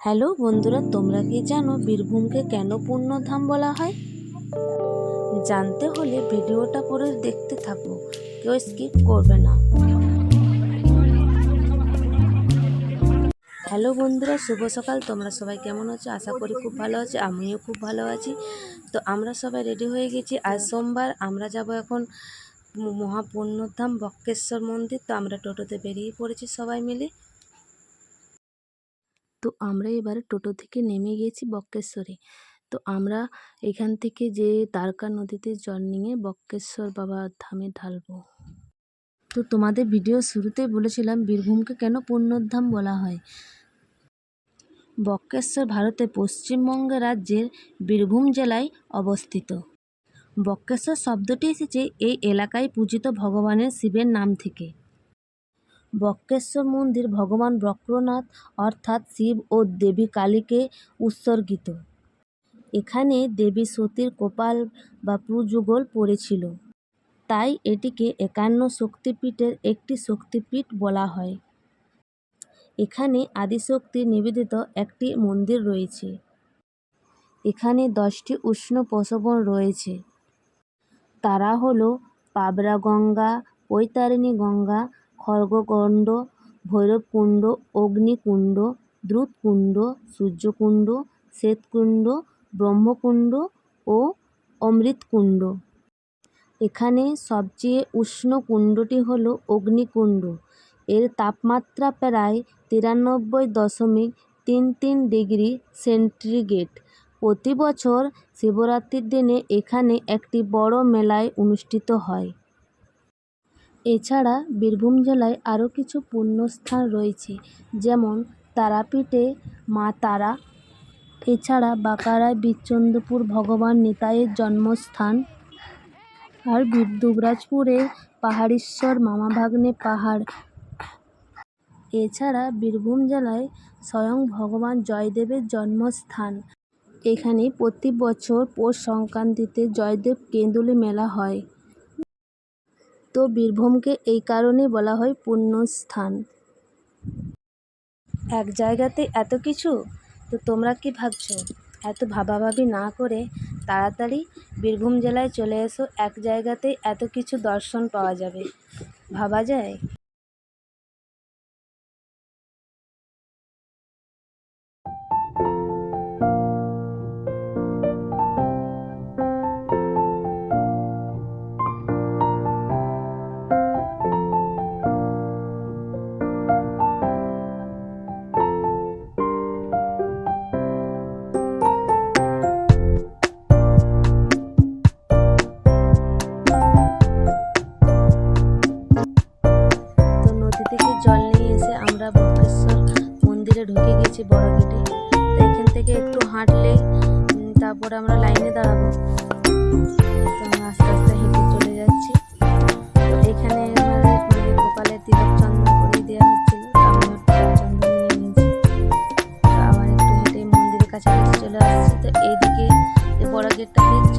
Hello বন্ধুরা, তোমরা কি জানো বীরভূমকে কেন পুণ্যধাম বলা হয়? জানতে হলে ভিডিওটা পরে দেখতে থাকো, কেউ স্কিপ করবে না। হ্যালো বন্ধুরা, শুভ সকাল। তোমরা সবাই কেমন আছো? আশা করি খুব ভালো আছো, আমিও খুব ভালো আছি। তো আমরা সবাই রেডি হয়ে গেছি। আজ সোমবার, আমরা যাব এখন মহাপূর্ণধাম বক্রেশ্বর মন্দির। তো আমরা টোটোতে বেরিয়ে পড়েছি সবাই মিলে। তো আমরা এবার টোটো থেকে নেমে গেছি বক্রেশ্বরে তো আমরা এখান থেকে যে তারকা নদীতে জল নিয়ে বক্রেশ্বর বাবা ধামে ঢালবো। তো তোমাদের ভিডিও শুরুতেই বলেছিলাম, বীরভূমকে কেন পুণ্যধাম বলা হয়? বক্রেশ্বর ভারতে পশ্চিমবঙ্গ রাজ্যের বীরভূম জেলায় অবস্থিত। বক্রেশ্বর শব্দটি এসেছে এই এলাকায় পূজিত ভগবানের শিবের নাম থেকে। বক্রেশ্বর মন্দির ভগবান বক্রনাথ অর্থাৎ শিব ও দেবী কালীকে উৎসর্গিত। এখানে দেবী সতীর কপাল বা প্রযুগল পড়েছিল। তাই এটিকে একান্ন শক্তিপীঠের একটি শক্তিপীঠ বলা হয়। এখানে আদিশক্তি নিবেদিত একটি মন্দির রয়েছে। এখানে দশটি উষ্ণ প্রসবন রয়েছে। তারা হলো পাবরা গঙ্গা বৈতারিণী গঙ্গা খড়গকুণ্ড ভৈরবকুণ্ড, অগ্নিকুণ্ড, দ্রুতকুণ্ড, সূর্যকুণ্ড, শ্বেতকুণ্ড, ব্রহ্মকুণ্ড ও অমৃতকুণ্ড। এখানে সবচেয়ে উষ্ণ কুণ্ডটি হল অগ্নিকুণ্ড। এর তাপমাত্রা প্রায় তিরানব্বই দশমিক তিন তিন ডিগ্রি সেন্টিগ্রেড। প্রতি বছর শিবরাত্রির দিনে এখানে একটি বড় মেলায় অনুষ্ঠিত হয়। এছাড়া বীরভূম জেলায় আরও কিছু পুণ্যস্থান রয়েছে, যেমন তারাপীঠে মা তারা, এছাড়া বাঁকারায় বীরচন্দ্রপুর ভগবান নিতাইয়ের জন্মস্থান। আর বীর দুবরাজপুরে পাহাড়েশ্বর মামাভাগ্নে পাহাড়। এছাড়া বীরভূম জেলায় স্বয়ং ভগবান জয়দেবের জন্মস্থান। এখানে প্রতি বছর পৌষ সংক্রান্তিতে জয়দেব কেঁদুলি মেলা হয়। তো বীরভূমকে এই কারণেই বলা হয় পুণ্যস্থান। এক জায়গাতে এত কিছু? তো তোমরা কি ভাবছ? এত ভাবাভাবি না করে তাড়াতাড়ি বীরভূম জেলায় চলে এসো, এক জায়গাতেই এত কিছু দর্শন পাওয়া যাবে। ভাবা যায়? ঢুকে গেছি বড় গেটে। তো এখান থেকে একটু হাঁটলে তারপরে আমরা লাইনে দাঁড়াবো। আস্তে আস্তে হেঁটে চলে যাচ্ছি। এখানে মানে করে দেওয়া হচ্ছিল। আবার একটু হেঁটে মন্দিরের কাছাকাছি চলে আসছি। তো এইদিকে যে বড় গেটটা দেখছ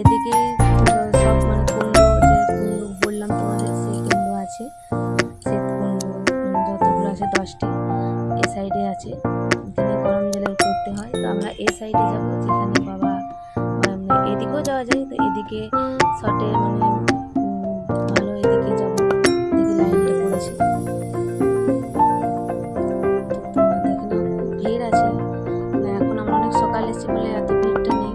এদিকে সব মানে কুণ্ড যে কুণ্ড বললাম তোমাদের সেই কুণ্ড আছে। শ্বেতকুণ্ড উম, যতগুলো আছে দশটি। সাইডে আছে। এখানে গরম জলের করতে হয়। তো আমরা এই সাইডে যাব, যেখানে বাবা মানে এদিকেও যাওয়া যায়, তো এদিকে শটে মানে ভালো এদিকে যাব এদিকে লাইনটা পড়েছে। ভিড় আছে। মানে এখন আমরা অনেক সকাল এসেছি বলে এত ভিড়টা নেই।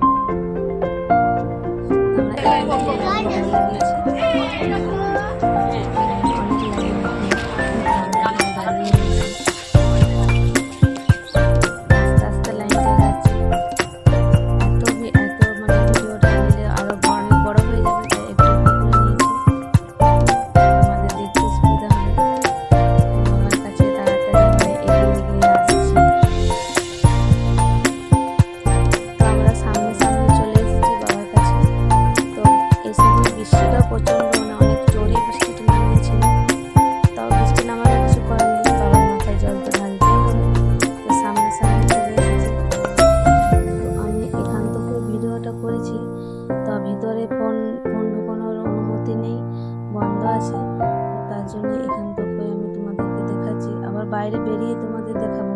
বাইরে বেরিয়ে তোমাদের দেখাবো।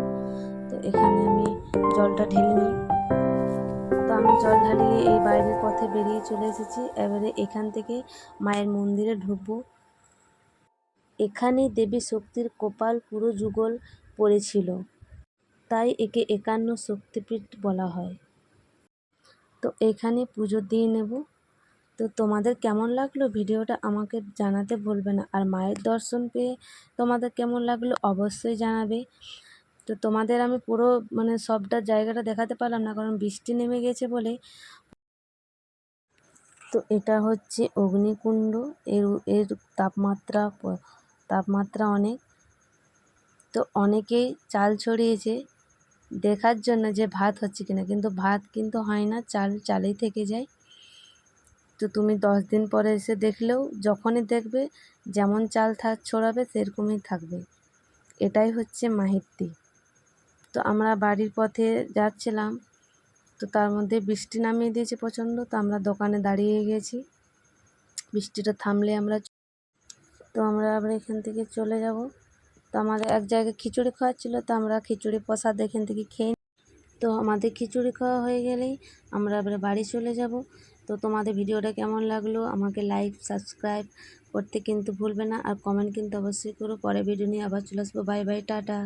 তো এখানে আমি জলটা ঢেলে নিই। তো আমি জল ঢালিয়ে এই বাইরের পথে বেরিয়ে চলে এসেছি। এবারে এখান থেকে মায়ের মন্দিরে ঢুকবো। এখানে দেবী শক্তির কপাল পুরো যুগল পড়েছিল। তাই একে একান্ন শক্তিপীঠ বলা হয়। তো এখানে পুজো দিয়ে নেব। তো তোমাদের কেমন লাগল ভিডিওটা আমাকে জানাতে ভুলবে না। আর মায়ের দর্শন পেয়ে তোমাদের কেমন লাগল অবশ্যই জানাবে। তো তোমাদের আমি পুরো মানে সবটা জায়গাটা দেখাতে পারলাম না, কারণ বৃষ্টি নেমে গেছে বলে। তো এটা হচ্ছে অগ্নিকুণ্ড। এর এর তাপমাত্রা তাপমাত্রা অনেক। তো অনেকেই চাল ছড়িয়েছে দেখার জন্য যে ভাত হচ্ছে কিনা, কিন্তু ভাত কিন্তু হয় না, চাল, চালেই থেকে যায়। তো তুমি দশ দিন পরে এসে দেখলেও যখনই দেখবে যেমন চাল ছড়াবে সেরকমই থাকবে। এটাই হচ্ছে মাহিতি তো আমরা বাড়ির পথে যাচ্ছিলাম, তো তার মধ্যে বৃষ্টি নামিয়ে দিয়েছে প্রচণ্ড, তো আমরা দোকানে দাঁড়িয়ে গেছি। বৃষ্টিটা থামলে আমরা তো আমরা আবার এখান থেকে চলে যাব। তো আমাদের এক জায়গায় খিচুড়ি খাওয়াচ্ছিল তো আমরা খিচুড়ি প্রসাদ এখান থেকে খেয়ে। তো আমাদের খিচুড়ি খাওয়া হয়ে গেলেই আমরা এবার বাড়ি চলে যাব। তো তোমাদের ভিডিওটা কেমন লাগল? আমাকে লাইক সাবস্ক্রাইব করতে কিন্তু ভুলবে না। আর কমেন্ট কিন্তু অবশ্যই করো। পরে ভিডিও নিয়ে আবার চলে আসব। Bye bye tata.